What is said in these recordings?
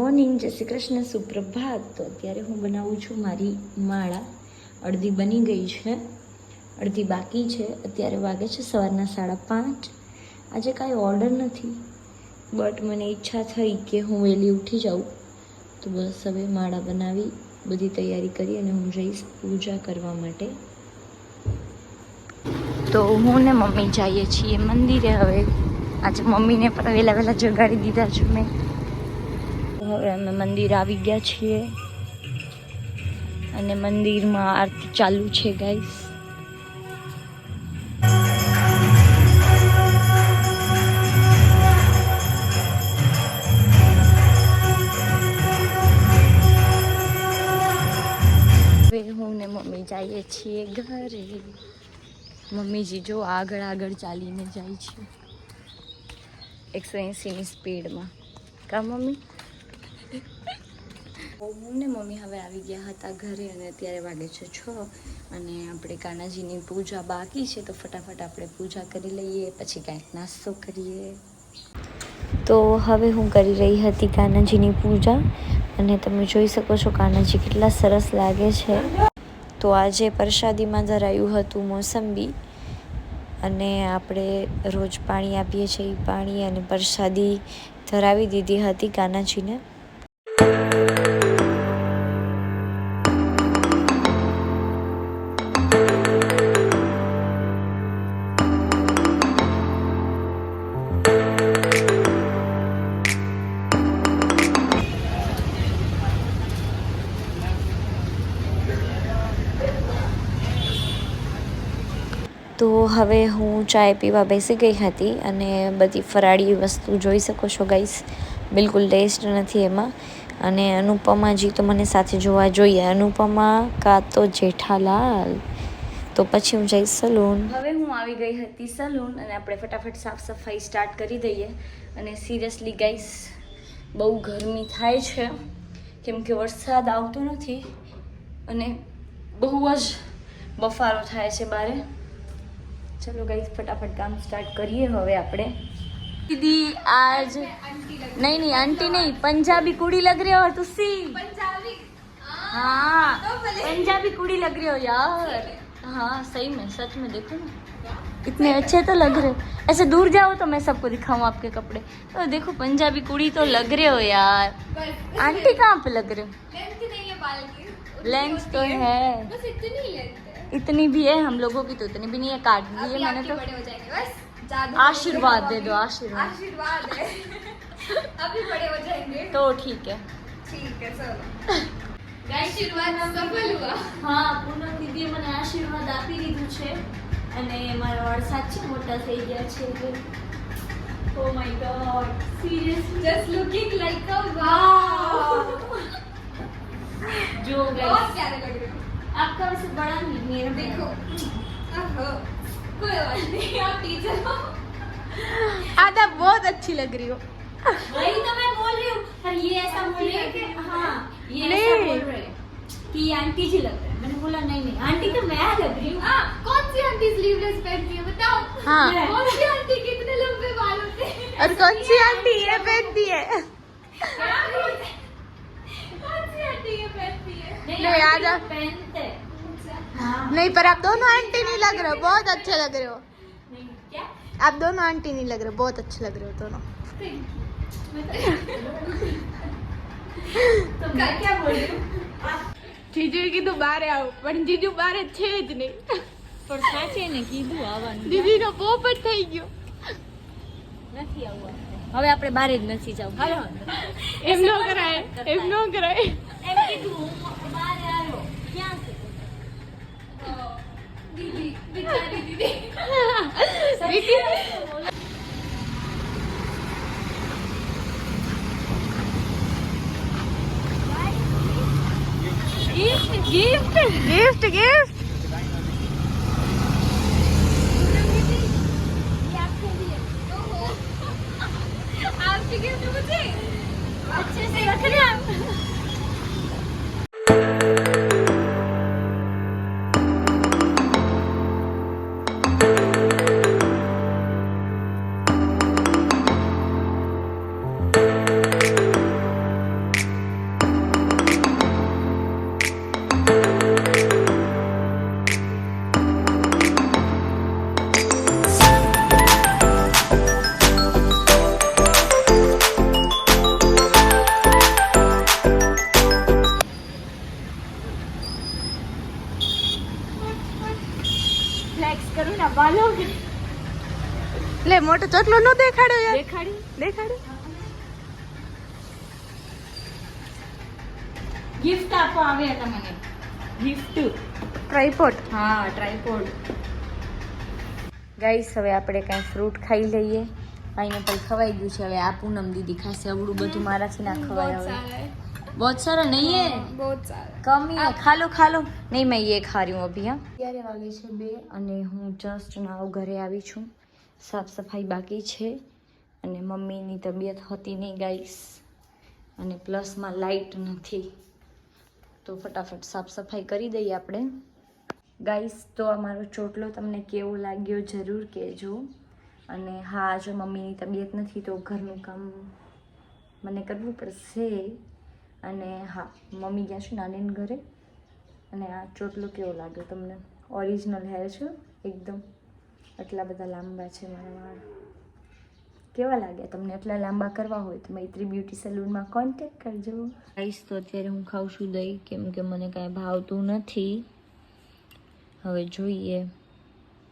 Morning જય શ્રી કૃષ્ણ. સુપ્રભાત. તો અત્યારે હું બનાવું છું મારી માળા. અડધી બની ગઈ છે. અડધી બાકી છે. અત્યારે વાગે છે સવારના સાડા પાંચ. આજે કાંઈ ઓર્ડર નથી. બટ મને ઈચ્છા થઈ કે હું વહેલી ઉઠી જાઉં. તો બસ હવે માળા બનાવી, બધી તૈયારી કરી અને હું જઈશ પૂજા કરવા માટે. તો હું ને મમ્મી જઈએ છીએ મંદિરે હવે. આજે મમ્મીને પણ વહેલા વહેલા જગાડી દીધા છું મેં. હવે અમે મંદિર આવી ગયા છીએ. અને મંદિરમાં આરતી ચાલુ છે ગાઈસ હું ને મમ્મી જઈએ છીએ ઘરે. મમ્મીજી જો આગળ આગળ ચાલીને જાય છે. એકસો એંસીની સ્પીડમાં કા મમ્મી? હું ને મમ્મી હવે આવી ગયા હતા ઘરે અને અત્યારે વાગે છે છ અને આપણે કાનાજીની પૂજા બાકી છે તો ફટાફટ આપણે પૂજા કરી લઈએ, પછી કાંઈક નાસ્તો કરીએ. તો હવે હું કરી રહી હતી કાનાજીની પૂજા અને તમે જોઈ શકો છો કાનાજી કેટલા સરસ લાગે છે. તો આજે પ્રસાદીમાં ધરાયું હતું મોસંબી અને આપણે રોજ પાણી આપીએ છીએ એ પાણી અને પ્રસાદી ધરાવી દીધી હતી કાનાજીને. હવે હું ચાય પીવા બેસી ગઈ હતી અને બધી ફરાળી વસ્તુ જોઈ શકો છો ગાઈસ બિલકુલ ટેસ્ટ નથી એમાં. અને અનુપમાજી તો મને સાથે જોવા જોઈએ. અનુપમા કાં તો જેઠાલાલ. તો પછી હું જઈશ સલૂન હવે હું આવી ગઈ હતી સલૂન અને આપણે ફટાફટ સાફ સફાઈ સ્ટાર્ટ કરી દઈએ. અને સિરિયસલી ગાઈસ બહુ ગરમી થાય છે. કેમ કે વરસાદ આવતો નથી. અને બહુ જ બફારો થાય છે બારે. ચલો ગાઈસ ફટાફટ કામ સ્ટાર્ટ કરીએ હવે આપણે दीदी आज नहीं नहीं आंटी नहीं पंजाबी कुड़ी लग रहे हो तुसी पंजाबी हाँ तो बोले। पंजाबी कुड़ी लग रहे हो यार हाँ सही में सच में देखो ना इतने अच्छे तो लग रहे हो ऐसे दूर जाओ तो मैं सबको दिखाऊं आपके कपड़े तो देखो पंजाबी कुड़ी तो लग रहे हो यार बस आंटी कहाँ पे लग रहे हो लेंथ नहीं है बाल की लेंथ तो है बस इतनी ही लेंथ है इतनी भी है हम लोगों की तो इतनी भी नहीं है काट दी है अभी मैंने आपके तो बड़े हो जाएंगे बस जादू आशीर्वाद दे दो आशीर्वाद आशीर्वाद है अभी बड़े हो जाएंगे तो ठीक है ठीक है चलो आशीर्वाद सफल हुआ હા પૂનમ દીદીએ મને આશીર્વાદ આપી દીધું છે અને મારા વાળ સાચે મોટા થઈ ગયા છે oh my god seriously just looking like a wow जो बहुत गाइस प्यारे लग रहे हो आपका वैसे बड़ा नहीं मेरा देखो। अहो, कोई बात नहीं आप टीचर हो। आप बहुत अच्छी लग रही हो। वही तो मैं बोल रही हूँ पर ये ऐसा बोल रहे हैं कि हाँ ये ऐसा बोल रहे हैं कि ये आंटी जी लग रहे हैं। मैंने बोला नहीं नहीं आंटी तो मैं लग रही हूँ। हाँ कौन सी आंटी स्लीवलेस पहनती है बताओ। हाँ। कौन सी आंटी कितने लंबे बाल होते हैं? और कौन सी आंटी ये पहनती है? कौन सी आंटी ये पहनती है? नहीं, आज। पहनते हैं। नहीं पर आप दोनों आंटी नहीं लग रहे हो बहुत अच्छे लग रहे हो नहीं क्या आप दोनों आंटी नहीं लग रहे हो बहुत अच्छे लग रहे हो दोनों तो क्या क्या बोल रही हूँ જીજુ કીધું બારે આવો પણ જીજુ બારે છે જ નહીં પણ સાચે ને કીધું આવવાનું દીદીનો પોપટ થઈ ગયો નથી આવવું આપણે. હવે આપણે બહાર જ નથી જવું હાલો એમ ન કરાય એમ ન કરાય એમ કીધું दीदी बेचारी दीदी गिफ्ट गिफ्ट गिफ्ट ये आपके लिए ओहो आपकी गिफ्ट मुझे अच्छे से रख હાલો. લે મોટો ચોટલો નો દેખાડો યાર. દેખાડી દેખાડ્યો ગિફ્ટ આપવા આવ્યા હતા મને. ગિફ્ટ ટ્રાઈપોડ હા ટ્રાયપોડ ગાઈસ હવે આપણે કાંઈ ફ્રૂટ ખાઈ લઈએ. પાઇનેપલ ખવાઈ ગયું છે. હવે આ પૂનમ દીદી ખાશે. અવડું બધું મારાથી ના ખવાય હવે. बहुत सारा नहीं है બહુ સારા कम ही है खा लो खा लो नहीं मैं ये खा रही हूँ अभी हाँ ત્યારે વાગે છે બે અને હું જસ્ટ નાવ ઘરે આવી છું સાફ સફાઈ બાકી છે અને મમ્મીની તબિયત હતી નહીં ગાઈસ અને પ્લસમાં લાઇટ નથી તો ફટાફટ સાફ સફાઈ કરી દઈએ આપણે ગાઈસ તો અમારો ચોટલો તમને કેવો લાગ્યો જરૂર કહેજો અને હા જો મમ્મીની તબિયત નથી તો ઘરનું કામ મને કરવું પડશે અને હા, મમ્મી ગયા છે નાનીને ઘરે. અને આ ચોટલો કેવો લાગ્યો તમને? ઓરિજિનલ હેર છે એકદમ. આટલા બધા લાંબા છે મારા વાળ. કેવા લાગ્યા તમને? એટલા લાંબા કરવા હોય તો મૈત્રી બ્યુટી સલૂનમાં કોન્ટેક્ટ કરજો. ગાઈસ તો અત્યારે હું ખાઉં છું દહીં, કેમ કે મને કાંઈ ભાવતું નથી. હવે જોઈએ.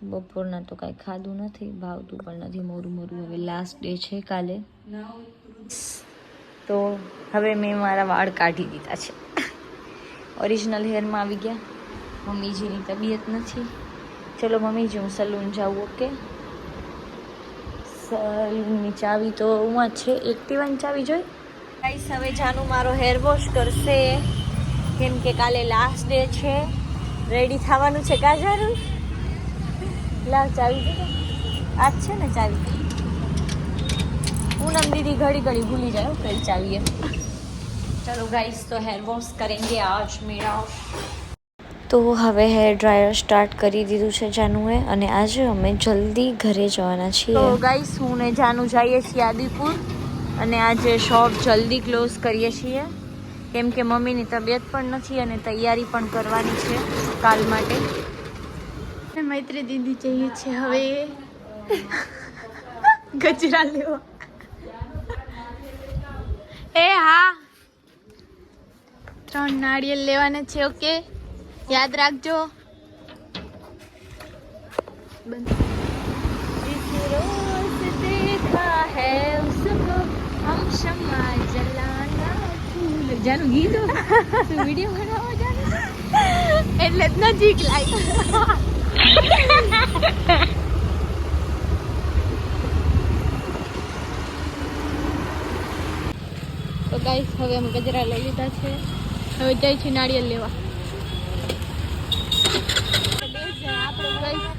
બપોરના તો કાંઈ ખાધું નથી, ભાવતું પણ નથી. મોરું મોરું હવે લાસ્ટ ડે છે કાલે. તો હવે મેં મારા વાળ કાઢી દીધા છે. ઓરિજિનલ હેરમાં આવી ગયા. મમ્મીજીની તબિયત નથી. ચલો મમ્મીજી, હું સલૂન જાઉં ઓકે સલૂનની ચાવી તો હું છે. એક્ટિવાની ચાવી જોઈ? ગાઈસ હવે જાનું મારો હેર વોશ કરશે. કેમ કે કાલે લાસ્ટ ડે છે. રેડી થવાનું છે કાજારું લાવ ચાવી દે આ છે ને ચાવી. તન દીદી ઘડી ઘડી ભૂલી જાય કઈ ચાલીએ ચલો ગાઈસ તો હેર વોશ કરેંગે આજ મેળા તો હવે હેર ડ્રાયર સ્ટાર્ટ કરી દીધું છે જાનુએ અને આજે અમે જલ્દી ઘરે જવાના છીએ. તો ગાઈસ હું ને જાનુ જઈએ છીએ આદિપુર અને આજે શોપ જલ્દી ક્લોઝ કરીએ છીએ. કેમ કે મમ્મીની તબિયત પણ નથી અને તૈયારી પણ કરવાની છે કાલ માટે. મૈત્રી દીદી જઈએ છીએ હવે. ગજરા લેવા. એ હા ત્રણ નાળિયેર લેવાના છે ઓકે યાદ રાખજો જાનું ગીત વિડીયો બનાવો જાનું એટલે જ નજીક લાઈ તો ગાઈસ હવે અમે ગજરા લઈ લીધા છે. હવે જાય છે નાળિયેર લેવા.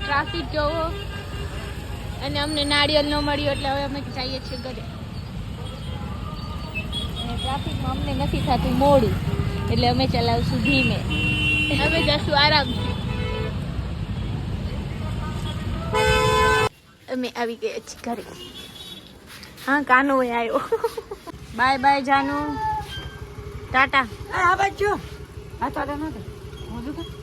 ટ્રાફિક જોવો. અને અમને નાળિયેર ન મળ્યું એટલે હવે અમે જઈએ છીએ ઘરે. ટ્રાફિકમાં અમને નથી થતું મોડું. એટલે અમે ચલાવશું ધીમે. હવે જશું આરામથી. અમે આવી ગયા છીએ ઘરે. હા કાનો આવ્યો. બાય બાય જાનુ. ટાટા. આ બાજુ આ તો નથી